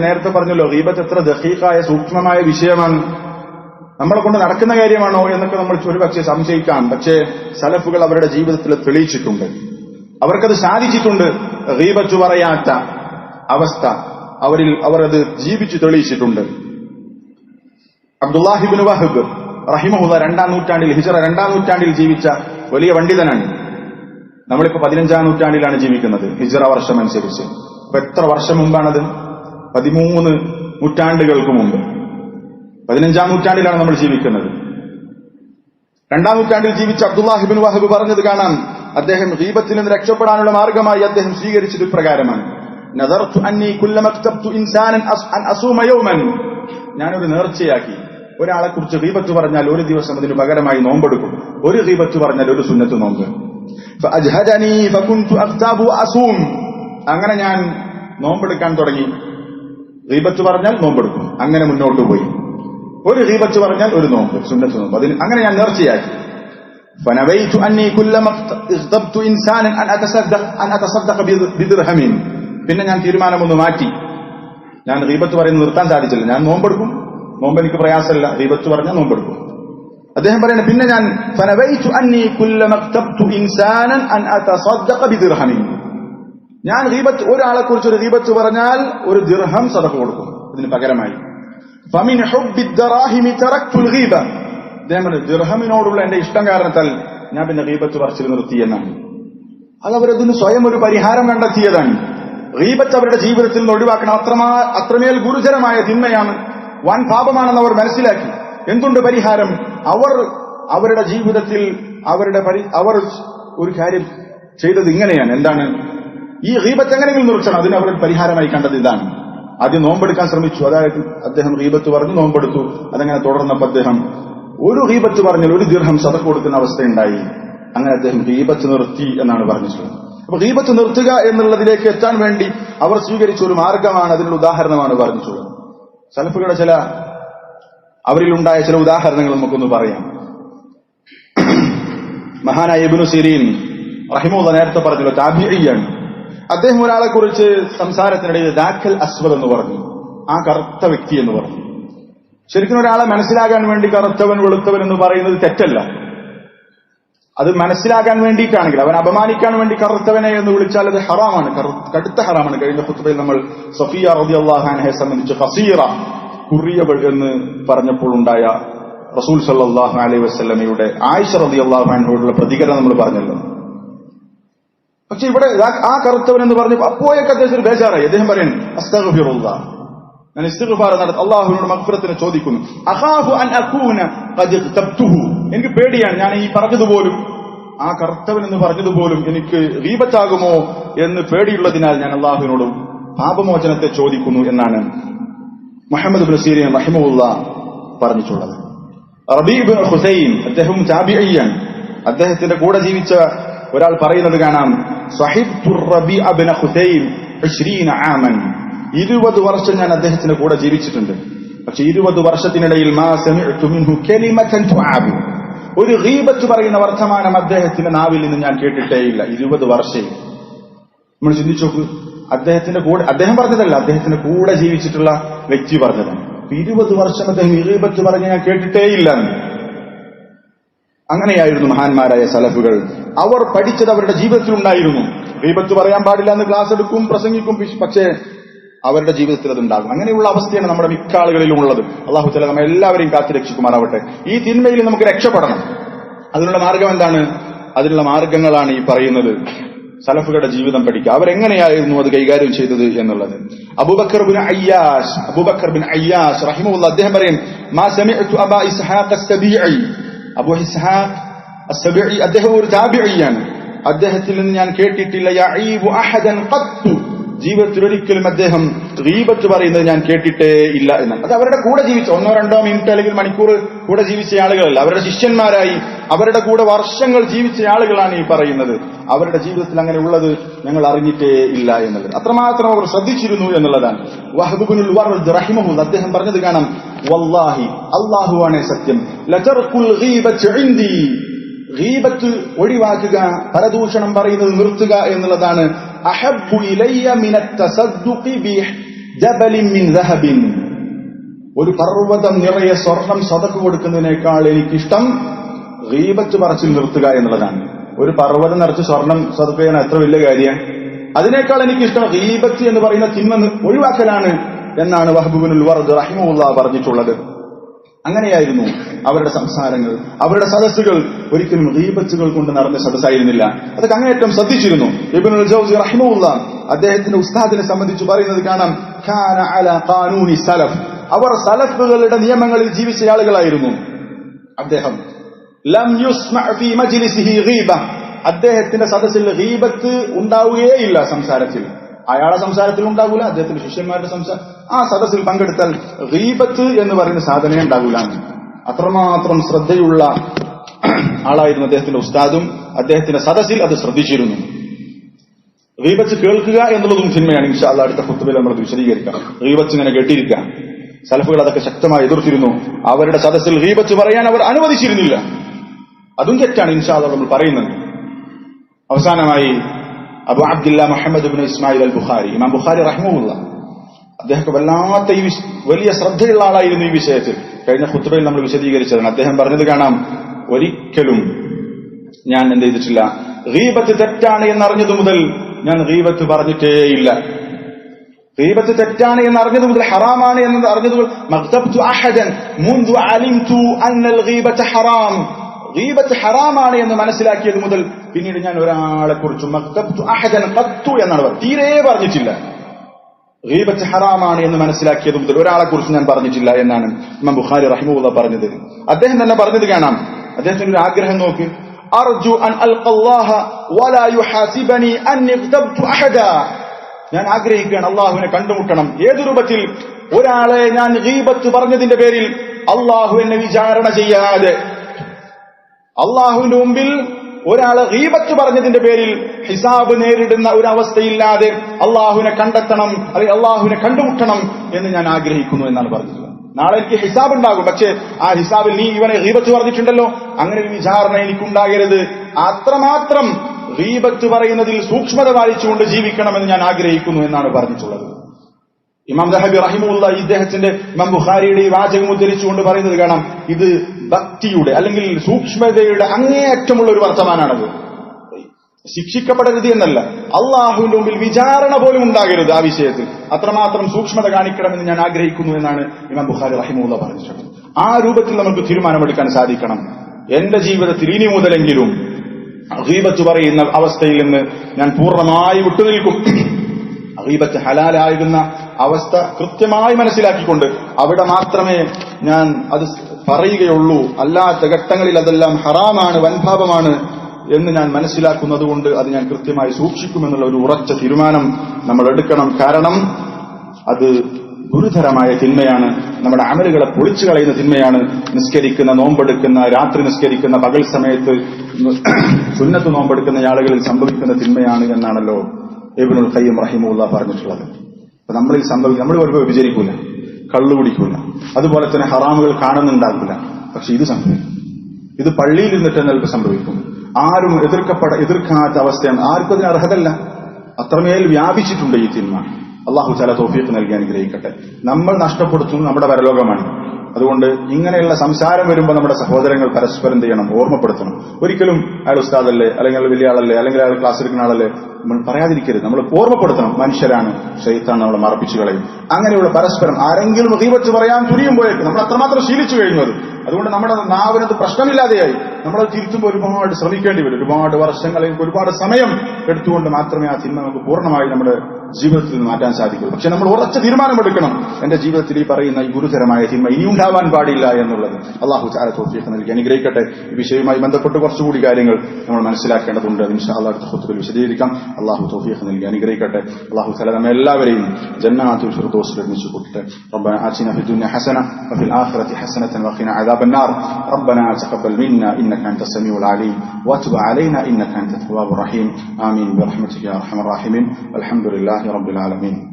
നേരത്തെ പറഞ്ഞല്ലോ ഗീബത്ത് എത്ര ദഹീഖായ സൂക്ഷ്മമായ വിഷയമാണ്. നമ്മളെ കൊണ്ട് നടക്കുന്ന കാര്യമാണോ എന്നൊക്കെ നമ്മൾ ഒരുപക്ഷെ സംശയിക്കാം. പക്ഷേ സലഫുകൾ അവരുടെ ജീവിതത്തിൽ തെളിയിച്ചിട്ടുണ്ട്. അവർക്കത് സാധിച്ചിട്ടുണ്ട് ഗീബത്ത് പറയാത്ത അവസ്ഥ അവരിൽ അവർ അത് ജീവിച്ചു തെളിയിച്ചിട്ടുണ്ട്. അബ്ദുല്ലാഹിബിൻ വഹബ് റഹിമഹുദ രണ്ടാം നൂറ്റാണ്ടിൽ ഹിജറ രണ്ടാം നൂറ്റാണ്ടിൽ ജീവിച്ച വലിയ പണ്ഡിതനാണ്. നമ്മളിപ്പോ പതിനഞ്ചാം നൂറ്റാണ്ടിലാണ് ജീവിക്കുന്നത് ഹിജറ വർഷം അനുസരിച്ച്. അപ്പൊ എത്ര വർഷം മുമ്പാണത്? പതിമൂന്ന് നൂറ്റാണ്ടുകൾക്ക് മുമ്പ് പതിനഞ്ചാം നൂറ്റാണ്ടിലാണ് നമ്മൾ ജീവിക്കുന്നത്. രണ്ടാം നൂറ്റാണ്ടിൽ ജീവിച്ച അബ്ദുല്ലാഹിബിൻ വഹബ് പറഞ്ഞത് കാണാം അദ്ദേഹം ദീപത്തിൽ നിന്ന് രക്ഷപ്പെടാനുള്ള മാർഗമായി അദ്ദേഹം സ്വീകരിച്ചത് ഇപ്രകാരമാണ്. ഞാനൊരു നേർച്ചയാക്കി. ഒരാളെ കുറിച്ച് ഗീബത്ത് പറഞ്ഞാൽ ഒരു ദിവസം അതിന് പകരമായി നോമ്പെടുക്കും. ഒരു ഗീബത്ത് പറഞ്ഞാൽ ഒരു സുന്നത്ത് നോമ്പ്. അങ്ങനെ ഞാൻ നോമ്പെടുക്കാൻ തുടങ്ങി. ഗീബത്ത് പറഞ്ഞാൽ നോമ്പെടുക്കും അങ്ങനെ മുന്നോട്ട് പോയി ഒരു ഗീബത്ത് പറഞ്ഞാൽ ഒരു നോമ്പ് സുന്നത്ത് നോമ്പ് അതിന് അങ്ങനെ ഞാൻ നേർച്ചയാക്കി فنويت أني كلما اغتبت إنسانا أن أتصدق أن أتصدق بدرهم പിന്നെ ഞാൻ തീരുമാനമൊന്ന് മാറ്റി ഞാൻ റീബത്ത് പറയുന്നത് നിർത്താൻ സാധിച്ചില്ല ഞാൻ നോമ്പെടുക്കും നോമ്പ് എനിക്ക് പ്രയാസമല്ല റീബത്ത് പറഞ്ഞാൽ നോമ്പെടുക്കും അദ്ദേഹം പറയുന്നത് പിന്നെ ഞാൻ ഞാൻ റീബത്ത് ഒരാളെ കുറിച്ച് ഒരു റീബത്ത് പറഞ്ഞാൽ ഒരു ദിർഹം സദഖ കൊടുക്കും. ഇതിന് പകരമായി. ദീർഹമിനോടുള്ള എന്റെ ഇഷ്ടം കാരണത്താൽ ഞാൻ പിന്നെ റീബത്ത് പറച്ചിൽ നിർത്തി എന്നാണ്. അത് അവരതിന് സ്വയം ഒരു പരിഹാരം കണ്ടെത്തിയതാണ്. റീബത്ത് അവരുടെ ജീവിതത്തിൽ നിന്ന് ഒഴിവാക്കണം അത്രമാ അത്രമേൽ ഗുരുതരമായ തിന്മയാണ്. വൻ പാപമാണെന്ന് അവർ മനസ്സിലാക്കി. എന്തുണ്ട് പരിഹാരം? അവർ അവരുടെ ജീവിതത്തിൽ അവരുടെ അവർ ഒരു കാര്യം ചെയ്തത് ഇങ്ങനെയാണ്. എന്താണ്? ഈ റീബത്ത് എങ്ങനെയെങ്കിലും നിർത്തണം. അതിന് അവർ പരിഹാരമായി കണ്ടത് ഇതാണ്. ആദ്യം നോമ്പെടുക്കാൻ ശ്രമിച്ചു. അതായത് അദ്ദേഹം റീബത്ത് പറഞ്ഞു നോമ്പെടുത്തു. അതങ്ങനെ തുടർന്നപ്പോൾ അദ്ദേഹം ഒരു റീബത്ത് പറഞ്ഞാൽ ഒരു ദീർഘം സതക്ക് കൊടുക്കുന്ന അവസ്ഥയുണ്ടായി. അങ്ങനെ അദ്ദേഹം റീബത്ത് നിർത്തി എന്നാണ് പറഞ്ഞിട്ടുള്ളത്. അപ്പൊ റീബത്ത് നിർത്തുക എന്നുള്ളതിലേക്ക് എത്താൻ വേണ്ടി അവർ സ്വീകരിച്ച ഒരു മാർഗമാണ് അതിനുള്ള ഉദാഹരണമാണ് പറഞ്ഞിട്ടുള്ളത്. സലഫുകളുടെ ചില അവരിലുണ്ടായ ചില ഉദാഹരണങ്ങൾ നമുക്കൊന്ന് പറയാം. മഹാനായ ഇബ്നു സിരീൻ റഹിമുള്ള നേരത്തെ പറഞ്ഞല്ലോ താബിയാണ് അദ്ദേഹം ഒരാളെ കുറിച്ച് സംസാരത്തിനിടയിൽ ദാഖൽ അസ്വദ് എന്ന് പറഞ്ഞു. ആ കറുത്ത വ്യക്തി എന്ന് പറഞ്ഞു. ശരിക്കും ഒരാളെ മനസ്സിലാകാൻ വേണ്ടി കറുത്തവൻ വെളുത്തവൻ എന്ന് പറയുന്നത് തെറ്റല്ല. അത് മനസ്സിലാക്കാൻ വേണ്ടിയിട്ടാണെങ്കിൽ അവൻ അപമാനിക്കാൻ വേണ്ടി കറുത്തവനെ എന്ന് വിളിച്ചാൽ അത് ഹറാമാണ്. കടുത്ത ഹറാമാണ്. കഴിഞ്ഞ പുസ്തകത്തിൽ നമ്മൾ സഫിയ റബി അള്ളാഹാനെ സംബന്ധിച്ച് ഫസീറ കുറിയവൾ എന്ന് പറഞ്ഞപ്പോൾ ഉണ്ടായ റസൂൽ സല്ലാഹു അലൈഹി വസ്ലമയുടെ ആയിഷ റബി അള്ളാഹാനോടുള്ള പ്രതികരണം നമ്മൾ പറഞ്ഞല്ലോ. പക്ഷെ ഇവിടെ ആ കറുത്തവൻ എന്ന് പറഞ്ഞു അപ്പോയൊക്കെ അദ്ദേഹത്തിന് ബേജാറായി. അദ്ദേഹം പറയുന്നു അസ്തഗ്ഫിറുല്ലാ. ഞാൻ ഇസ്തിഗ്ഫാർ നടത്തി അള്ളാഹുവിനോട് മക്ഫിറത്തിന് ചോദിക്കുന്നു. അഖാഫു അൻ അകൂന ഖദ് എനിക്ക് പേടിയാണ്. ഞാൻ ഈ പറഞ്ഞതുപോലും ആ കർത്തവൻ എന്ന് പറഞ്ഞതുപോലും എനിക്ക് റീബത്താകുമോ എന്ന് പേടിയുള്ളതിനാൽ ഞാൻ അള്ളാഹുവിനോടും പാപമോചനത്തെ ചോദിക്കുന്നു എന്നാണ് മുഹമ്മദ് ബസീരിയൻ റഹിമുല്ല പറഞ്ഞിട്ടുള്ളത്. റബീബ് ഹുസൈൻ അദ്ദേഹം ചാബിയാണ് അദ്ദേഹത്തിന്റെ കൂടെ ജീവിച്ച ഒരാൾ പറയുന്നത് കാണാം. ഹുസൈൻ 20 ആമൻ. ഇരുപത് വർഷം ഞാൻ അദ്ദേഹത്തിന്റെ കൂടെ ജീവിച്ചിട്ടുണ്ട്. പക്ഷെ ഇരുപത് വർഷത്തിനിടയിൽ ഒരു റീബത്ത് പറയുന്ന വർത്തമാനം അദ്ദേഹത്തിന്റെ നാവിൽ നിന്ന് ഞാൻ കേട്ടിട്ടേയില്ല ഇരുപത് വർഷം. നമ്മൾ ചിന്തിച്ചു നോക്ക് അദ്ദേഹത്തിന്റെ കൂടെ അദ്ദേഹം പറഞ്ഞതല്ല അദ്ദേഹത്തിന്റെ കൂടെ ജീവിച്ചിട്ടുള്ള വ്യക്തി പറഞ്ഞതാണ്. ഇരുപത് വർഷം അദ്ദേഹം ഇറീബത്ത് പറഞ്ഞ് ഞാൻ കേട്ടിട്ടേയില്ല എന്ന്. അങ്ങനെയായിരുന്നു മഹാന്മാരായ സലഫുകൾ. അവർ പഠിച്ചത് അവരുടെ ജീവിതത്തിൽ ഉണ്ടായിരുന്നു റീബത്ത് പറയാൻ പാടില്ല എന്ന് ക്ലാസ് എടുക്കും പ്രസംഗിക്കും പക്ഷേ അവരുടെ ജീവിതത്തിൽ അതുണ്ടാകും. അങ്ങനെയുള്ള അവസ്ഥയാണ് നമ്മുടെ മിക്ക ആളുകളിലും ഉള്ളത്. അള്ളാഹു ചില നമ്മൾ എല്ലാവരെയും കാത്തു രക്ഷിക്കുമാറാവട്ടെ. ഈ തിന്മയിൽ നമുക്ക് രക്ഷപ്പെടണം. അതിനുള്ള മാർഗം എന്താണ്? അതിനുള്ള മാർഗങ്ങളാണ് ഈ പറയുന്നത്. സലഫുകളുടെ ജീവിതം പഠിക്കുക. അവരെങ്ങനെയായിരുന്നു അത് കൈകാര്യം ചെയ്തത് എന്നുള്ളത്? Abubakar bin Ayyash Abubakar bin Ayyash റഹിമുള്ള അദ്ദേഹം പറയും മാ ഇസ്ഹാഖ് അബൂ ഇസ്ഹാഖ് അസ്സബീഇ അദ്ദേഹം ഒരു താബിഇയാണ് അദ്ദേഹത്തിൽ നിന്ന് ഞാൻ കേട്ടിട്ടില്ല യഈബു അഹദൻ ഖത്തു ജീവിതത്തിൽ ഒരിക്കലും അദ്ദേഹം ഗീബത്ത് പറയുന്നത് ഞാൻ കേട്ടിട്ടേ ഇല്ല എന്നാണ്. അത് അവരുടെ കൂടെ ജീവിച്ച ഒന്നോ രണ്ടോ മിനിറ്റ് അല്ലെങ്കിൽ മണിക്കൂർ കൂടെ ജീവിച്ച ആളുകളല്ല. അവരുടെ ശിഷ്യന്മാരായി അവരുടെ കൂടെ വർഷങ്ങൾ ജീവിച്ച ആളുകളാണ് ഈ പറയുന്നത്. അവരുടെ ജീവിതത്തിൽ അങ്ങനെ ഉള്ളത് ഞങ്ങൾ അറിഞ്ഞിട്ടേ ഇല്ല എന്നുള്ളത്. അത്രമാത്രം അവർ ശ്രദ്ധിച്ചിരുന്നു എന്നുള്ളതാണ്. വഹബുബുൽ റഹിമഹുൽ അദ്ദേഹം പറഞ്ഞത് കാണാം വല്ലാഹി അല്ലാഹുവാണേ സത്യം. ഗീബത്ത് ഒഴിവാക്കുക പരദൂഷണം പറയുന്നത് നിർത്തുക എന്നുള്ളതാണ് അഹബ്ബു ഇലയ്യ മിന തസദ്ദുഖി ബി ജബലിൻ മിൻ ദഹബിൻ ഒരു പർവതം നിറയെ സ്വർണം സതക്ക് കൊടുക്കുന്നതിനേക്കാൾ എനിക്കിഷ്ടം ഗീബത്ത് പറച്ചിൽ നിർത്തുക എന്നുള്ളതാണ്. ഒരു പർവതം നിറച്ച് സ്വർണം സതക്ക് ചെയ്യാൻ എത്ര വലിയ കാര്യം. അതിനേക്കാൾ എനിക്കിഷ്ടം ഗീബത്ത് എന്ന് പറയുന്ന തിന്മ ഒഴിവാക്കലാണ് എന്നാണ് വഹബുബിനുൽ വർദ് റഹിമുല്ല പറഞ്ഞിട്ടുള്ളത്. അങ്ങനെയായിരുന്നു അവരുടെ സംസാരങ്ങൾ. അവരുടെ സദസ്സുകൾ ഒരിക്കലും റീബച്ചുകൾ കൊണ്ട് നടന്ന സദസ്സായിരുന്നില്ല. അതൊക്കെ അങ്ങേയറ്റം ശ്രദ്ധിച്ചിരുന്നു. ഇബ്നുൽ ജൗസി അദ്ദേഹത്തിന്റെ ഉസ്താദിനെ സംബന്ധിച്ച് പറയുന്നത് കാണാം ഖാന അല ഖാനൂനി സലഫ്. അവർ സലഫുകളുടെ നിയമങ്ങളിൽ ജീവിച്ച ആളുകളായിരുന്നു. അദ്ദേഹം ലം മജ്ലിസിഹി അദ്ദേഹത്തിന്റെ സദസ്സിൽ ഉണ്ടാവുകയേ ഇല്ല സംസാരത്തിൽ. അയാളെ സംസാരത്തിൽ ഉണ്ടാകൂല അദ്ദേഹത്തിന്റെ ശിഷ്യന്മാരുടെ സംസാരം. ആ സദസ്സിൽ പങ്കെടുത്താൽ റീബത്ത് എന്ന് പറയുന്ന സാധനമേ ഉണ്ടാകൂല. അത്രമാത്രം ശ്രദ്ധയുള്ള ആളായിരുന്നു അദ്ദേഹത്തിന്റെ ഉസ്താദും അദ്ദേഹത്തിന്റെ സദസ്സിൽ അത് ശ്രദ്ധിച്ചിരുന്നു. റീബച്ച് കേൾക്കുക എന്നുള്ളതും സിനിമയാണ് ഇൻഷാല്ല അടുത്ത കുത്തുബിൽ നമ്മൾ വിശദീകരിക്കാം. റീബച്ച് ഇങ്ങനെ കേട്ടിരിക്കാം. സലഫുകൾ അതൊക്കെ ശക്തമായി എതിർത്തിരുന്നു. അവരുടെ സദസ്സിൽ റീബച്ച് പറയാൻ അവർ അനുവദിച്ചിരുന്നില്ല. അതും തെറ്റാണ് ഇൻഷാല്ല നമ്മൾ പറയുന്നത്. അവസാനമായി Abu Abdullah Muhammad bin Ismail al Bukhari imam Bukhari റഹ്മുല്ല അദ്ദേഹം വല്ലാത്ത ഈ വലിയ ശ്രദ്ധയുള്ള ആളായിരുന്നു ഈ വിഷയത്തിൽ. കഴിഞ്ഞ ഖുത്ബയിൽ നമ്മൾ വിശദീകരിച്ചതാണ്. അദ്ദേഹം പറഞ്ഞത് കാണാം ഒരിക്കലും ഞാൻ എന്ത് ചെയ്തിട്ടില്ല. ഗീബത്ത് തെറ്റാണ് എന്നറിഞ്ഞതു മുതൽ ഞാൻ ഗീബത്ത് പറഞ്ഞിട്ടേയില്ല. ഗീബത്ത് തെറ്റാണ് എന്ന് അറിഞ്ഞത് മുതൽ ഹറാമാണ് എന്ന് അറിഞ്ഞത് മുതൽ ഗീബത്ത് ഹറാമാണ് എന്ന് മനസ്സിലാക്കിയത് മുതൽ പിന്നീട് ഞാൻ ഒരാളെ കുറിച്ച് ഖത്തു എന്നാണ് തീരെ പറഞ്ഞിട്ടില്ല. ഗീബത്ത് ഹറാമാണ് എന്ന് മനസ്സിലാക്കിയത് മുതൽ ഒരാളെ കുറിച്ച് ഞാൻ പറഞ്ഞിട്ടില്ല എന്നാണ് ഇമാം ബുഖാരി റഹിമുള്ള പറഞ്ഞത്. അദ്ദേഹം തന്നെ പറഞ്ഞത് കാണാം. അദ്ദേഹത്തിന്റെ ഒരു ആഗ്രഹം നോക്ക്. അർജു അൻ അൽഖല്ലാഹ വലാ യുഹാസിബനി അൻ ഇഗ്തബ്തു അഹദ. ഞാൻ ആഗ്രഹിക്കുകയാണ് അള്ളാഹുവിനെ കണ്ടുമുട്ടണം. ഏത് രൂപത്തിൽ? ഒരാളെ ഞാൻ ഗീബത്ത് പറഞ്ഞതിന്റെ പേരിൽ അള്ളാഹു എന്നെ വിചാരണ ചെയ്യാതെ അള്ളാഹുവിന്റെ മുമ്പിൽ ഒരാളെ റീബത്ത് പറഞ്ഞതിന്റെ പേരിൽ ഹിസാബ് നേരിടുന്ന ഒരു അവസ്ഥയില്ലാതെ അള്ളാഹുവിനെ കണ്ടെത്തണം അല്ലെങ്കിൽ അള്ളാഹുവിനെ കണ്ടുമുട്ടണം എന്ന് ഞാൻ ആഗ്രഹിക്കുന്നു എന്നാണ് പറഞ്ഞത്. നാളെ എനിക്ക് ഹിസാബ് ഉണ്ടാകും പക്ഷേ ആ ഹിസാബിൽ നീ ഇവനെ റീബത്ത് പറഞ്ഞിട്ടുണ്ടല്ലോ. അങ്ങനെ ഒരു വിചാരണ എനിക്കുണ്ടാകരുത്. അത്രമാത്രം റീബത്ത് പറയുന്നതിൽ സൂക്ഷ്മത പാലിച്ചുകൊണ്ട് ജീവിക്കണമെന്ന് ഞാൻ ആഗ്രഹിക്കുന്നു എന്നാണ് പറഞ്ഞിട്ടുള്ളത്. ഇമാം ദഹബി റഹിമുള്ള ഇദ്ദേഹത്തിന്റെ ഇമാം ബുഖാരിയുടെ ഈ വാചകം ഉദ്ധരിച്ചുകൊണ്ട് പറയുന്നത് കാണാം. ഇത് ഭക്തിയുടെ അല്ലെങ്കിൽ സൂക്ഷ്മതയുടെ അങ്ങേയറ്റമുള്ള ഒരു വർത്തമാനാണത്. ശിക്ഷിക്കപ്പെടരുത് എന്നല്ല. അള്ളാഹുവിന്റെ മുമ്പിൽ വിചാരണ പോലും ഉണ്ടാകരുത് ആ വിഷയത്തിൽ. അത്രമാത്രം സൂക്ഷ്മത കാണിക്കണമെന്ന് ഞാൻ ആഗ്രഹിക്കുന്നു എന്നാണ് ഇമാം ബുഖാരി റഹിമുള്ള പറഞ്ഞിട്ടുള്ളത്. ആ രൂപത്തിൽ നമുക്ക് തീരുമാനമെടുക്കാൻ സാധിക്കണം. എന്റെ ജീവിതത്തിൽ ഇനി മുതലെങ്കിലും അഹീബത്ത് പറയുന്ന അവസ്ഥയിൽ നിന്ന് ഞാൻ പൂർണമായി വിട്ടുനിൽക്കും. അഹീബത്ത് ഹലാലായിരുന്ന അവസ്ഥ കൃത്യമായി മനസ്സിലാക്കിക്കൊണ്ട് അവിടെ മാത്രമേ ഞാൻ അത് പറയുകയുള്ളൂ. അല്ലാത്ത ഘട്ടങ്ങളിൽ അതെല്ലാം ഹറാമാണ് വൻഭാവമാണ് എന്ന് ഞാൻ മനസ്സിലാക്കുന്നതുകൊണ്ട് അത് ഞാൻ കൃത്യമായി സൂക്ഷിക്കുമെന്നുള്ള ഒരു ഉറച്ച തീരുമാനം നമ്മൾ എടുക്കണം. കാരണം അത് ഗുരുതരമായ തിന്മയാണ്. നമ്മുടെ അമലുകളെ പൊളിച്ചു കളയുന്ന തിന്മയാണ്. നിസ്കരിക്കുന്ന നോമ്പെടുക്കുന്ന രാത്രി നിസ്കരിക്കുന്ന പകൽ സമയത്ത് സുന്നത്ത് നോമ്പെടുക്കുന്ന ആളുകളിൽ സംഭവിക്കുന്ന തിന്മയാണ് എന്നാണല്ലോ ഇബ്നുൽ ഖയ്യം റഹിമുള്ള പറഞ്ഞിട്ടുള്ളത്. നമ്മളിൽ സംഭവിക്കും നമ്മൾ ചിലപ്പോൾ വിചരിക്കൂല. കള്ളു കുടിക്കൂല. അതുപോലെ തന്നെ ഹറാമുകൾ കാണുന്നുണ്ടാകില്ല പക്ഷെ ഇത് സംഭവിക്കും. ഇത് പള്ളിയിൽ നിന്നിട്ട് നിങ്ങൾക്ക് സംഭവിക്കും. ആരും എതിർക്കപ്പെട എതിർക്കാത്ത അവസ്ഥയാണ്. ആർക്കും അതിന് അർഹതല്ല. അത്രമേൽ വ്യാപിച്ചിട്ടുണ്ട് ഈ തിന്മ അള്ളാഹു ചാല തോഫീക്ക് നൽകി അനുഗ്രഹിക്കട്ടെ. നമ്മൾ നഷ്ടപ്പെടുത്തുന്നത് നമ്മുടെ പരലോകമാണ്. അതുകൊണ്ട് ഇങ്ങനെയുള്ള സംസാരം വരുമ്പോൾ നമ്മുടെ സഹോദരങ്ങൾ പരസ്പരം ചെയ്യണം? ഓർമ്മപ്പെടുത്തണം. ഒരിക്കലും അയാൾ ഉസ്താദല്ലേ അല്ലെങ്കിൽ വലിയ ആളല്ലേ അല്ലെങ്കിൽ അയാൾ ക്ലാസ് എടുക്കുന്ന ആളല്ലേ നമ്മൾ പറയാതിരിക്കരുത്. നമ്മൾ ഓർമ്മപ്പെടുത്തണം. മനുഷ്യരാണ്. ഷെയ്ത്താണ് നമ്മൾ മറപ്പിച്ചു കളയും. അങ്ങനെയുള്ള പരസ്പരം ആരെങ്കിലും ദീപച്ച് പറയാൻ തുനിയുമ്പോഴേക്കും നമ്മൾ അത്രമാത്രം ശീലിച്ചു കഴിഞ്ഞു അത്. അതുകൊണ്ട് നമ്മുടെ നാവിനത് പ്രശ്നമില്ലാതെയായി. നമ്മൾ തിരുത്തുമ്പോൾ ഒരുപാട് ശ്രമിക്കേണ്ടി വരും. ഒരുപാട് വർഷങ്ങളിൽ ഒരുപാട് സമയം എടുത്തുകൊണ്ട് മാത്രമേ ആ സിനിമ നമുക്ക് പൂർണമായി നമ്മുടെ ജീവിതത്തിൽ നിന്ന് മാറ്റാൻ സാധിക്കൂ. പക്ഷെ നമ്മൾ ഉറച്ച തീരുമാനമെടുക്കണം. എന്റെ ജീവിതത്തിൽ ഈ പറയുന്ന ഈ ഗുരുതരമായ തിന്മ ഇനി ഉണ്ടാവാൻ പാടില്ല എന്നുള്ളത് അള്ളാഹു ചാല തോഫിയൊക്കെ നൽകി. അനുഗ്രഹിക്കട്ടെ. ഈ വിഷയവുമായി ബന്ധപ്പെട്ട് കുറച്ചുകൂടി കാര്യങ്ങൾ നമ്മൾ മനസ്സിലാക്കേണ്ടതുണ്ട്. നിമിഷത്തിൽ വിശദീകരിക്കാം. അള്ളാഹു തോഫിയൊക്കെ നൽകി. അനുഗ്രഹിക്കട്ടെ. അള്ളാഹു ചാല നമ്മെ എല്ലാവരെയും ജന്നാത്തുൽ ഫിർദോസിൽ ഒരുമിച്ച് കൂട്ടട്ടെ. റബ്ബന ആസിന ഹസന വഫിൽ ആഖിറതി ഹസനതൻ വഖിന عذاب النار. ربنا تقبل منا إنك أنت السميع العليم وتب علينا إنك أنت التواب الرحيم. آمين برحمتك يا أرحم الراحمين. والحمد لله رب العالمين.